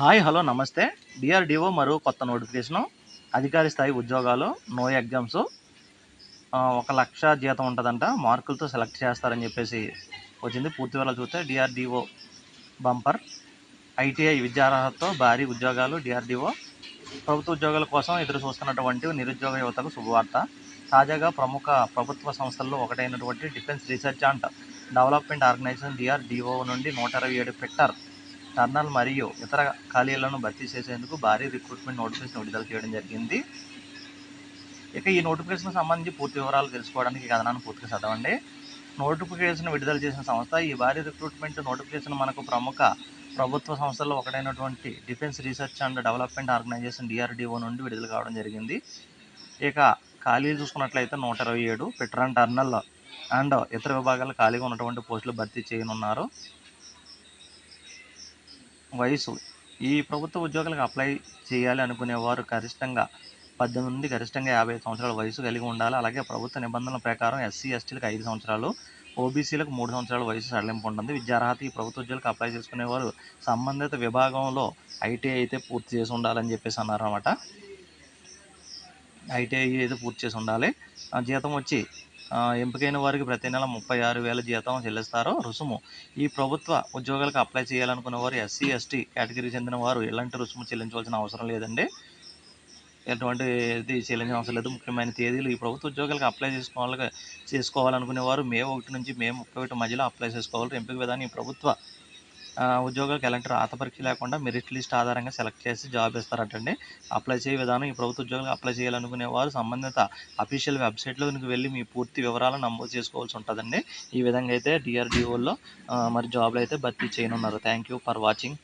Hi hello నమస్తే. DRDO మరో కొత్త నోటిఫికేషను. అధికారి స్థాయి ఉద్యోగాలు నో ఎగ్జామ్స్. ఒక లక్ష జీతం ఉంటుందంట. మార్కులతో సెలెక్ట్ చేస్తారని చెప్పేసి వచ్చింది. పూర్తి వివరాలు చూస్తే డిఆర్డిఓ బంపర్. ఐటీఐ విద్యార్హతతో భారీ ఉద్యోగాలు డిఆర్డిఓ. ప్రభుత్వ ఉద్యోగాల కోసం ఎదురు చూస్తున్నటువంటి నిరుద్యోగ యువతకు శుభవార్త. తాజాగా ప్రముఖ ప్రభుత్వ సంస్థల్లో ఒకటైనటువంటి defence research and development organisation DRDO నుండి నూట ఇరవై ఏడు ఫిట్టర్ టర్నల్ మరియు ఇతర ఖాళీలను భర్తీ చేసేందుకు భారీ రిక్రూట్మెంట్ నోటిఫికేషన్ విడుదల చేయడం జరిగింది. ఇక ఈ నోటిఫికేషన్ సంబంధించి పూర్తి వివరాలు తెలుసుకోవడానికి ఈ కథనాన్ని పూర్తిగా చదవండి. నోటిఫికేషన్ విడుదల చేసిన సంస్థ ఈ భారీ రిక్రూట్మెంట్ నోటిఫికేషన్ మనకు ప్రముఖ ప్రభుత్వ సంస్థల్లో ఒకటైనటువంటి defence research and development organisation DRDO నుండి విడుదల కావడం జరిగింది. ఇక ఖాళీలు చూసుకున్నట్లయితే నూట ఇరవై ఏడు పెట్రాన్ టర్నల్ అండ్ ఇతర విభాగాలు ఖాళీగా ఉన్నటువంటి పోస్టులు భర్తీ చేయనున్నారు. వయసు. ఈ ప్రభుత్వ ఉద్యోగాలకు అప్లై చేయాలి అనుకునేవారు గరిష్టంగా పద్దెనిమిది నుండి గరిష్టంగా యాభై సంవత్సరాల వయసు కలిగి ఉండాలి. అలాగే ప్రభుత్వ నిబంధనల ప్రకారం ఎస్సీ ఎస్టీలకు ఐదు సంవత్సరాలు ఓబీసీలకు మూడు సంవత్సరాల వయసు సడలింపు ఉంటుంది. విద్యార్హత ఈ ప్రభుత్వ ఉద్యోగాలకు అప్లై చేసుకునేవారు సంబంధిత విభాగంలో ఐటీఐ అయితే పూర్తి చేసి ఉండాలని చెప్పేసి అన్నారు అనమాట ఐటీఐ అయితే పూర్తి చేసి ఉండాలి. ఆ జీతం వచ్చి ఎంపికైన వారికి ప్రతి నెల ముప్పై ఆరు వేల జీతం చెల్లిస్తారు. రుసుము. ఈ ప్రభుత్వ ఉద్యోగాలకు అప్లై చేయాలనుకున్న వారు ఎస్సీ ఎస్టీ కేటగిరీకి చెందిన వారు ఎలాంటి రుసుము చెల్లించవలసిన అవసరం లేదండి. ఎటువంటి ఇది చెల్లించిన అవసరం లేదు. ముఖ్యమైన తేదీలు ఈ ప్రభుత్వ ఉద్యోగాలకు అప్లై చేసుకోవాలి చేసుకోవాలనుకునే వారు మే ఒకటి నుంచి మే ముప్పై ఒకటి మధ్యలో అప్లై చేసుకోవాలి. ఎంపిక విధానం ఈ ప్రభుత్వ ఉద్యోగాలకు ఎలాంటి రాత పరీక్ష లేకుండా మెరిట్ లిస్ట్ ఆధారంగా సెలెక్ట్ చేసి జాబ్ ఇస్తారటండి. అప్లై చేయ విధానం ఈ ప్రభుత్వ ఉద్యోగాలకు అప్లై చేయాలనుకునే వారు సంబంధిత అఫీషియల్ వెబ్సైట్లోకి వెళ్ళి మీ పూర్తి వివరాలను నమోదు చేసుకోవాల్సి ఉంటుందండి. ఈ విధంగా అయితే డిఆర్డిఓలో మరి జాబ్లు అయితే భర్తీ చేయనున్నారు. Thank you for watching